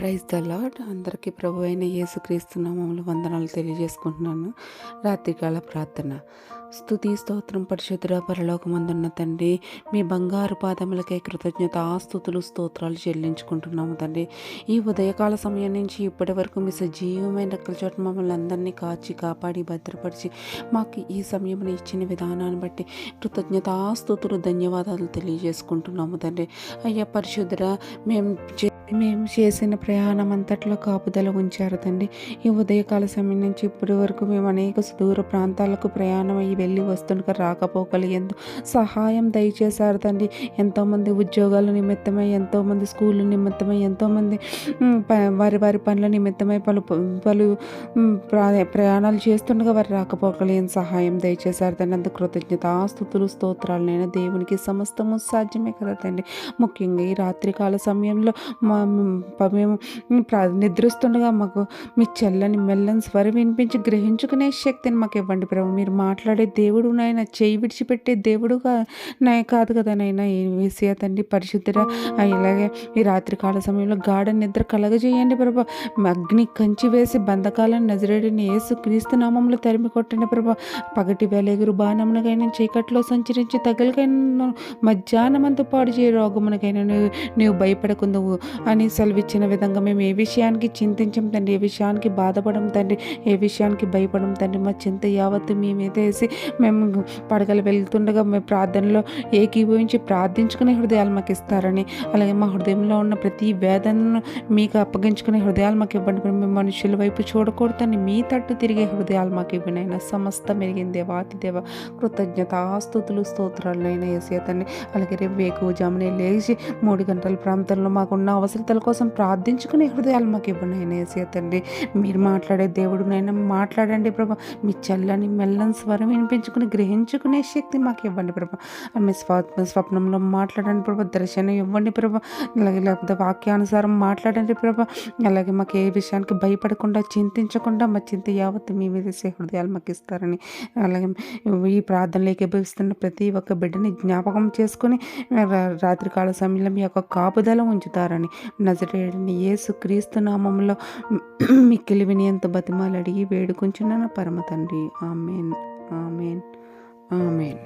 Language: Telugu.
ప్రైజ్ ద లాడ్ అందరికీ ప్రభు అయిన యేసుక్రీస్తు నామములు వందనాలు తెలియజేసుకుంటున్నాను. రాత్రికాల ప్రార్థన. స్థుతి స్తోత్రం పరిశుద్ధుర పరలోకమందున్న తండ్రి మీ బంగారు పాదములకే కృతజ్ఞత ఆస్తుతులు స్తోత్రాలు చెల్లించుకుంటున్నాము తండ్రి. ఈ ఉదయకాల సమయం నుంచి ఇప్పటి వరకు మీ సజీవమైన రెక్కల చోట మమ్మల్ని అందరినీ కాచి కాపాడి భద్రపరిచి మాకు ఈ సమయం ఇచ్చిన విధానాన్ని బట్టి కృతజ్ఞత ఆస్తుతులు ధన్యవాదాలు తెలియజేసుకుంటున్నాము తండ్రి. అయ్యా పరిశుద్ధుర మేము మేము చేసిన ప్రయాణం అంతట్లో కాపుదల ఉంచారు తండ్రి. ఈ ఉదయకాల సమయం నుంచి ఇప్పటి వరకు మేము అనేక సుదూర ప్రాంతాలకు ప్రయాణం అయ్యి వెళ్ళి వస్తుండగా రాకపోకలు ఎంతో సహాయం దయచేశారు తండ్రి. ఎంతోమంది ఉద్యోగాల నిమిత్తమై ఎంతోమంది స్కూళ్ళ నిమిత్తమై ఎంతోమంది వారి వారి పనుల నిమిత్తమై పలు పలు ప్రయాణాలు చేస్తుండగా వారి రాకపోకలు ఏం సహాయం దయచేశారు తండ్రి. అంత కృతజ్ఞత ఆస్తుతులు స్తోత్రాలు నేను దేవునికి సమస్తము సాధ్యమే కదా తండ్రి. ముఖ్యంగా ఈ రాత్రికాల సమయంలో మా మేము నిద్రిస్తుండగా మాకు మీ చెల్లని మెల్లని స్వరం వినిపించి గ్రహించుకునే శక్తిని మాకు ఇవ్వండి ప్రభు. మీరు మాట్లాడే దేవుడు నాయన చేయి విడిచిపెట్టే దేవుడుగా నా కాదు కదా నాయన వేసియా తండ్రి పరిశుద్ధ ఇలాగే ఈ రాత్రికాల సమయంలో గాఢ నిద్ర కలగజేయండి ప్రభా. అగ్ని కంచి వేసి బంధకాలను నజరేడిని ఏసు క్రీస్తు నామంలో తరిమి కొట్టండి ప్రభా. పగటి వేలెగురు బాణమునకైనా చీకట్లో సంచరించి తగలకైనా మధ్యాహ్నమంతా పాడు చేయ రోగమునకైనా నువ్వు నువ్వు భయపడకుందవు అని సెలవిచ్చిన విధంగా మేము ఏ విషయానికి చింతించం తండ్రి? ఏ విషయానికి బాధపడం తండ్రి? ఏ విషయానికి భయపడం తండ్రి? మా చింత యావత్తు మేమైతే వేసి మేము పడగలు వెళ్తుండగా మేము ప్రార్థనలో ఏకీభవించి ప్రార్థించుకునే హృదయాలు మాకు ఇస్తారని అలాగే మా హృదయంలో ఉన్న ప్రతి వేదనను మీకు అప్పగించుకునే హృదయాలు మాకు ఇవ్వండి. మేము మనుషుల వైపు చూడకూడదని మీ తట్టు తిరిగే హృదయాలు మాకు ఇవ్వనైనా సమస్త మెరిగిన దేవాతి దేవ కృతజ్ఞత ఆస్తుతులు స్తోత్రాలనైనా ఏసేతని అలాగే రేపు జామున లేచి మూడు గంటల ప్రాంతంలో మాకున్న అవసరతల కోసం ప్రార్థించుకునే హృదయాలు మాకు ఇవ్వండి. ఆయన మీరు మాట్లాడే దేవుడు నైనా మాట్లాడండి ప్రభా. మీ చల్లని మెల్లని స్వరం వినిపించుకుని గ్రహించుకునే శక్తి మాకు ఇవ్వండి ప్రభా. మీ స్వ స్వప్నంలో మాట్లాడండి ప్రభా దర్శనం ఇవ్వండి ప్రభా. అలాగే లేకపోతే వాక్యానుసారం మాట్లాడండి ప్రభా. అలాగే మాకు ఏ విషయానికి భయపడకుండా చింతించకుండా మా చింత యావత్ మీ మీద హృదయాలు మాకు ఇస్తారని. అలాగే ఈ ప్రార్థనలోకి భవిస్తున్న ప్రతి ఒక్క బిడ్డని జ్ఞాపకం చేసుకొని రాత్రికాల సమయంలో మీ యొక్క కాపుదల ఉంచుతారని. నజరేడిని యేసు క్రీస్తు నామంలో మిక్కిలి వినియంత బతిమాలు అడిగి వేడుకుంటున్నాను పరమ తండ్రి. ఆమెన్. Amen amen